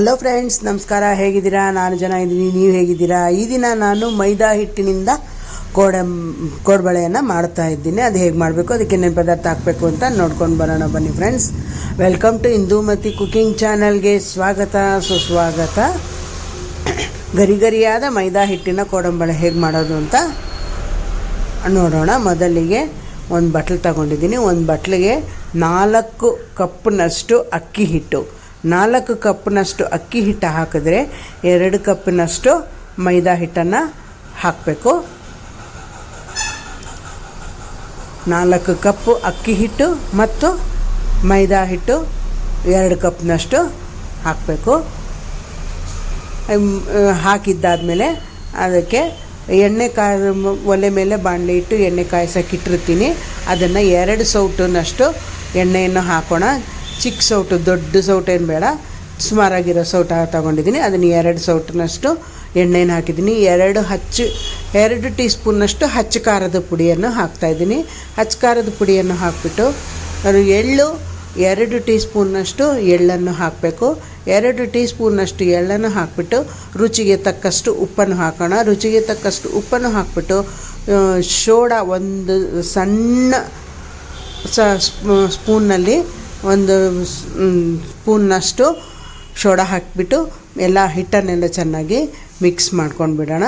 Hello friends ನಮಸ್ಕಾರ, ಹೇಗಿದ್ದೀರಾ? ನಾನು ಚೆನ್ನಾಗಿದ್ದೀನಿ ನೀವು ಹೇಗಿದ್ದೀರಾ? ಈ ದಿನ ನಾನು ಮೈದಾ ಹಿಟ್ಟಿನಿಂದ ಕೋಡ, ಕೋಡ್ಬಳೆಯನ್ನು ಮಾಡ್ತಾ ಇದ್ದೀನಿ. ಅದು ಹೇಗೆ ಮಾಡಬೇಕು, ಅದಕ್ಕೆ ಏನೇನು ಪದಾರ್ಥ ಹಾಕಬೇಕು ಅಂತ ನೋಡ್ಕೊಂಡು ಬರೋಣ. ಬನ್ನಿ friends welcome to Indumathi cooking ಚಾನಲ್ಗೆ ಸ್ವಾಗತ. ಸುಸ್ವಾಗತ ಗರಿ ಗರಿಯಾದ ಮೈದಾ ಹಿಟ್ಟಿನ ಕೋಡಂಬಳೆ ಹೇಗೆ ಮಾಡೋದು ಅಂತ ನೋಡೋಣ. ಮೊದಲಿಗೆ ಒಂದು ಬಟ್ಲು ತಗೊಂಡಿದ್ದೀನಿ. ಒಂದು ಬಟ್ಲಿಗೆ ನಾಲ್ಕು ಕಪ್ನಷ್ಟು ಅಕ್ಕಿ ಹಿಟ್ಟು. ನಾಲ್ಕು ಕಪ್ನಷ್ಟು ಅಕ್ಕಿ ಹಿಟ್ಟು ಹಾಕಿದ್ರೆ ಎರಡು ಕಪ್ಪಿನಷ್ಟು ಮೈದಾ ಹಿಟ್ಟನ್ನು ಹಾಕಬೇಕು. ನಾಲ್ಕು ಕಪ್ಪು ಅಕ್ಕಿ ಹಿಟ್ಟು ಮತ್ತು ಮೈದಾ ಹಿಟ್ಟು ಎರಡು ಕಪ್ನಷ್ಟು ಹಾಕಬೇಕು. ಹಾಕಿದ್ದಾದಮೇಲೆ ಅದಕ್ಕೆ ಎಣ್ಣೆ ಕಾಯ ಒಲೆ ಮೇಲೆ ಬಾಣಲೆ ಇಟ್ಟು ಎಣ್ಣೆ ಕಾಯಿಸಕ್ಕಿಟ್ಟಿರ್ತೀನಿ ಅದನ್ನು ಎರಡು ಸೌಟಿನಷ್ಟು ಎಣ್ಣೆಯನ್ನು ಹಾಕೋಣ. ಚಿಕ್ಕ ಸೌಟು, ದೊಡ್ಡ ಸೌಟ್ ಏನು ಬೇಡ. ಸುಮಾರಾಗಿರೋ ಸೌಟ ತೊಗೊಂಡಿದ್ದೀನಿ. ಅದನ್ನು ಎರಡು ಸೌಟಿನಷ್ಟು ಎಣ್ಣೆನ ಹಾಕಿದ್ದೀನಿ. ಎರಡು ಹಚ್ಚು, ಎರಡು ಟೀ ಸ್ಪೂನ್ನಷ್ಟು ಹಚ್ಚ ಖಾರದ ಪುಡಿಯನ್ನು ಹಾಕ್ತಾಯಿದ್ದೀನಿ ಹಚ್ಚ ಖಾರದ ಪುಡಿಯನ್ನು ಹಾಕಿಬಿಟ್ಟು ಅದು ಎಳ್ಳು ಎರಡು ಟೀ ಸ್ಪೂನ್ನಷ್ಟು ಎಳ್ಳನ್ನು ಹಾಕಬೇಕು. ಎರಡು ಟೀ ಸ್ಪೂನ್ನಷ್ಟು ಎಳ್ಳನ್ನು ಹಾಕಿಬಿಟ್ಟು ರುಚಿಗೆ ತಕ್ಕಷ್ಟು ಉಪ್ಪನ್ನು ಹಾಕೋಣ. ರುಚಿಗೆ ತಕ್ಕಷ್ಟು ಉಪ್ಪನ್ನು ಹಾಕಿಬಿಟ್ಟು ಸೋಡಾ ಒಂದು ಸಣ್ಣ ಸ್ಪೂನ್ನಲ್ಲಿ ಒಂದು ಸ್ಪೂನ್ನಷ್ಟು ಸೋಡಾ ಹಾಕಿಬಿಟ್ಟು ಎಲ್ಲ ಹಿಟ್ಟನ್ನೆಲ್ಲ ಚೆನ್ನಾಗಿ ಮಿಕ್ಸ್ ಮಾಡ್ಕೊಂಡು ಬಿಡೋಣ.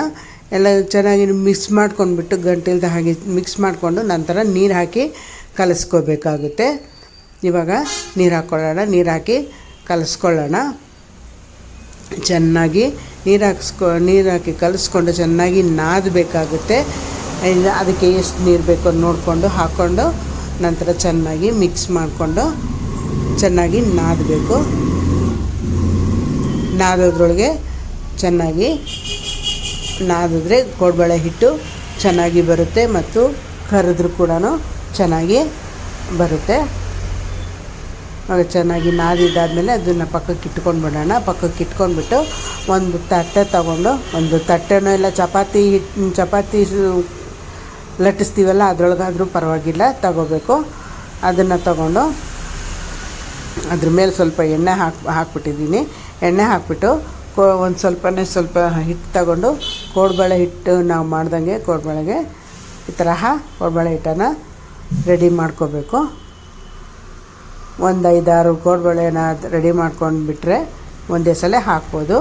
ಎಲ್ಲ ಚೆನ್ನಾಗಿ ಮಿಕ್ಸ್ ಮಾಡ್ಕೊಂಡ್ಬಿಟ್ಟು ಗಂಟಿಲ್ದ ಹಾಗೆ ಮಿಕ್ಸ್ ಮಾಡಿಕೊಂಡು ನಂತರ ನೀರು ಹಾಕಿ ಕಲಿಸ್ಕೋಬೇಕಾಗುತ್ತೆ. ಇವಾಗ ನೀರು ಹಾಕ್ಕೊಳ್ಳೋಣ ನೀರು ಹಾಕಿ ಕಲಿಸ್ಕೊಳ್ಳೋಣ. ಚೆನ್ನಾಗಿ ನೀರು ಹಾಕಿಸ್ಕೊ, ನೀರು ಹಾಕಿ ಕಲಿಸ್ಕೊಂಡು ಚೆನ್ನಾಗಿ ನಾದಬೇಕಾಗುತ್ತೆ. ಅದಕ್ಕೆ ಎಷ್ಟು ನೀರು ಬೇಕೋ ನೋಡಿಕೊಂಡು ಹಾಕ್ಕೊಂಡು ನಂತರ ಚೆನ್ನಾಗಿ ಮಿಕ್ಸ್ ಮಾಡಿಕೊಂಡು ಚೆನ್ನಾಗಿ ನಾದಬೇಕು. ನಾದೋದ್ರೊಳಗೆ ಚೆನ್ನಾಗಿ ನಾದಿದ್ರೆ ಕೋಡ್ಬಳೆ ಹಿಟ್ಟು ಚೆನ್ನಾಗಿ ಬರುತ್ತೆ ಮತ್ತು ಕರೆದ್ರೂ ಕೂಡ ಚೆನ್ನಾಗಿ ಬರುತ್ತೆ. ಆಗ ಚೆನ್ನಾಗಿ ನಾದಿದ್ದಾದಮೇಲೆ ಅದನ್ನು ಪಕ್ಕಕ್ಕೆ ಇಟ್ಕೊಂಡು ಬಿಡೋಣ. ಪಕ್ಕಕ್ಕೆ ಇಟ್ಕೊಂಡ್ಬಿಟ್ಟು ಒಂದು ತಟ್ಟೆ ತಗೊಂಡು ಒಂದು ತಟ್ಟೆನೂ ಇಲ್ಲ, ಚಪಾತಿ ಹಿಟ್ಟು ಚಪಾತಿ ಲಟ್ಟಿಸ್ತೀವಲ್ಲ, ಅದರೊಳಗಾದರೂ ಪರವಾಗಿಲ್ಲ, ತಗೋಬೇಕು. ಅದನ್ನು ತಗೊಂಡು ಅದ್ರ ಮೇಲೆ ಸ್ವಲ್ಪ ಎಣ್ಣೆ ಹಾಕಿ ಹಾಕ್ಬಿಟ್ಟಿದ್ದೀನಿ. ಎಣ್ಣೆ ಹಾಕ್ಬಿಟ್ಟು ಕೋ ಒಂದು ಸ್ವಲ್ಪನೇ ಸ್ವಲ್ಪ ಹಿಟ್ಟು ತಗೊಂಡು ಕೋಡ್ಬಳೆ ಹಿಟ್ಟು ನಾವು ಮಾಡ್ದಂಗೆ ಕೋಡ್ಬಳೆಗೆ ಈ ತರಹ ಕೋಡ್ಬಳೆ ಹಿಟ್ಟನ್ನು ರೆಡಿ ಮಾಡ್ಕೋಬೇಕು. ಒಂದು ಐದಾರು ಕೋಡ್ಬಳೆನ ರೆಡಿ ಮಾಡ್ಕೊಂಡು ಬಿಟ್ಟರೆ ಒಂದೇ ಸಲ ಹಾಕ್ಬೋದು.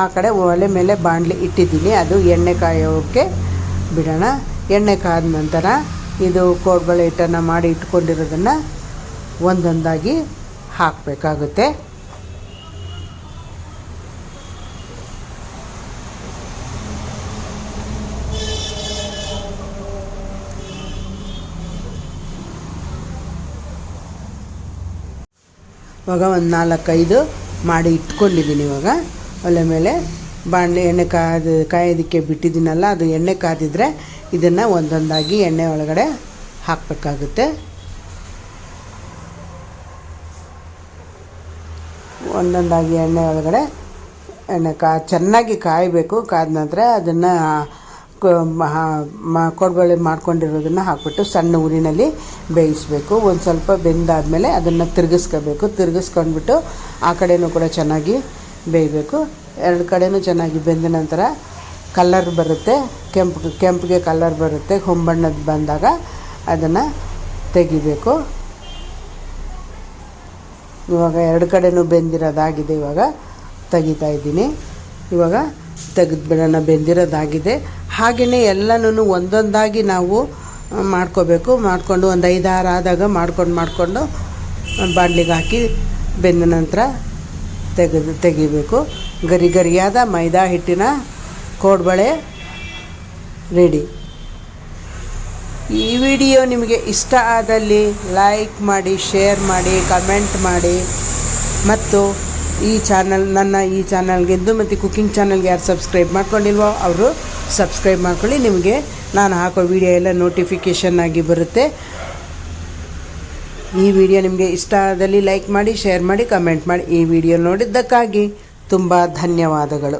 ಆ ಕಡೆ ಒಲೆ ಮೇಲೆ ಬಾಣಲಿ ಇಟ್ಟಿದ್ದೀನಿ. ಅದು ಎಣ್ಣೆ ಕಾಯೋಕ್ಕೆ ಬಿಡೋಣ. ಎಣ್ಣೆ ಕಾದ ನಂತರ ಇದು ಕೋಡ್ಬಳೆ ಹಿಟ್ಟನ್ನು ಮಾಡಿ ಇಟ್ಕೊಂಡಿರೋದನ್ನು ಒಂದೊಂದಾಗಿ ಹಾಕಬೇಕಾಗುತ್ತೆ. ಇವಾಗ ಒಂದು ನಾಲ್ಕೈದು ಮಾಡಿ ಇಟ್ಕೊಂಡಿದ್ದೀನಿ ಇವಾಗ. ಒಲೆ ಮೇಲೆ ಬಾಣಲೆ ಎಣ್ಣೆ ಕಾದ ಕಾಯೋದಕ್ಕೆ ಬಿಟ್ಟಿದ್ದೀನಲ್ಲ, ಅದು ಎಣ್ಣೆ ಕಾದಿದ್ರೆ ಇದನ್ನು ಒಂದೊಂದಾಗಿ ಎಣ್ಣೆ ಒಳಗಡೆ ಹಾಕಬೇಕಾಗುತ್ತೆ. ಒಂದೊಂದಾಗಿ ಎಣ್ಣೆ ಒಳಗಡೆ, ಎಣ್ಣೆ ಕಾ, ಚೆನ್ನಾಗಿ ಕಾಯಬೇಕು ಕಾದ ನಂತರ ಅದನ್ನು ಕೊಡ್ಬಳೆ ಮಾಡ್ಕೊಂಡಿರೋದನ್ನು ಹಾಕ್ಬಿಟ್ಟು ಸಣ್ಣ ಊರಿನಲ್ಲಿ ಬೇಯಿಸಬೇಕು. ಒಂದು ಸ್ವಲ್ಪ ಬೆಂದಾದಮೇಲೆ ಅದನ್ನು ತಿರುಗಿಸ್ಕೋಬೇಕು. ತಿರುಗಿಸ್ಕೊಂಡ್ಬಿಟ್ಟು ಆ ಕಡೆಯೂ ಕೂಡ ಚೆನ್ನಾಗಿ ಬೇಯಬೇಕು. ಎರಡು ಕಡೆಯೂ ಚೆನ್ನಾಗಿ ಬೆಂದ ನಂತರ ಕಲ್ಲರ್ ಬರುತ್ತೆ. ಕೆಂಪು, ಕೆಂಪಿಗೆ ಕಲ್ಲರ್ ಬರುತ್ತೆ. ಹೊಂಬಣ್ಣದ್ದು ಬಂದಾಗ ಅದನ್ನು ತೆಗಿಬೇಕು. ಇವಾಗ ಎರಡು ಕಡೆಯೂ ಬೆಂದಿರೋದಾಗಿದೆ ಇವಾಗ. ತೆಗಿತಾ ಇದ್ದೀನಿ. ಇವಾಗ ತೆಗೆದ್ಬಿಡೋಣ, ಬೆಂದಿರೋದಾಗಿದೆ. ಹಾಗೆಯೇ ಎಲ್ಲನೂ ಒಂದೊಂದಾಗಿ ನಾವು ಮಾಡ್ಕೋಬೇಕು. ಮಾಡಿಕೊಂಡು ಒಂದು ಐದಾರು ಆದಾಗ ಮಾಡ್ಕೊಂಡು ಮಾಡಿಕೊಂಡು ಬಾಂಡ್ಲಿಗೆ ಹಾಕಿ ಬೆಂದ ನಂತರ ತೆಗೆದು, ತೆಗಿಬೇಕು. ಗರಿ ಗರಿಯಾದ ಮೈದಾ ಹಿಟ್ಟಿನ ಕೋಡ್ಬಳೆ ರೆಡಿ. ಈ ವಿಡಿಯೋ ನಿಮಗೆ ಇಷ್ಟ ಆದಲ್ಲಿ ಲೈಕ್ ಮಾಡಿ, ಶೇರ್ ಮಾಡಿ, ಕಮೆಂಟ್ ಮಾಡಿ. ಮತ್ತು ಈ ಚಾನಲ್, ನನ್ನ ಈ ಚಾನಲ್ಗೆದ್ದು ಮತ್ತು ಕುಕ್ಕಿಂಗ್ ಚಾನಲ್ಗೆ ಯಾರು ಸಬ್ಸ್ಕ್ರೈಬ್ ಮಾಡ್ಕೊಂಡಿಲ್ವೋ ಅವರು ಸಬ್ಸ್ಕ್ರೈಬ್ ಮಾಡ್ಕೊಳ್ಳಿ. ನಿಮಗೆ ನಾನು ಹಾಕೋ ವಿಡಿಯೋ ಎಲ್ಲ ನೋಟಿಫಿಕೇಷನ್ ಆಗಿ ಬರುತ್ತೆ. ಈ ವಿಡಿಯೋ ನಿಮಗೆ ಇಷ್ಟ ಆದಲ್ಲಿ ಲೈಕ್ ಮಾಡಿ, ಶೇರ್ ಮಾಡಿ, ಕಮೆಂಟ್ ಮಾಡಿ. ಈ ವಿಡಿಯೋ ನೋಡಿದ್ದಕ್ಕಾಗಿ ತುಂಬ ಧನ್ಯವಾದಗಳು.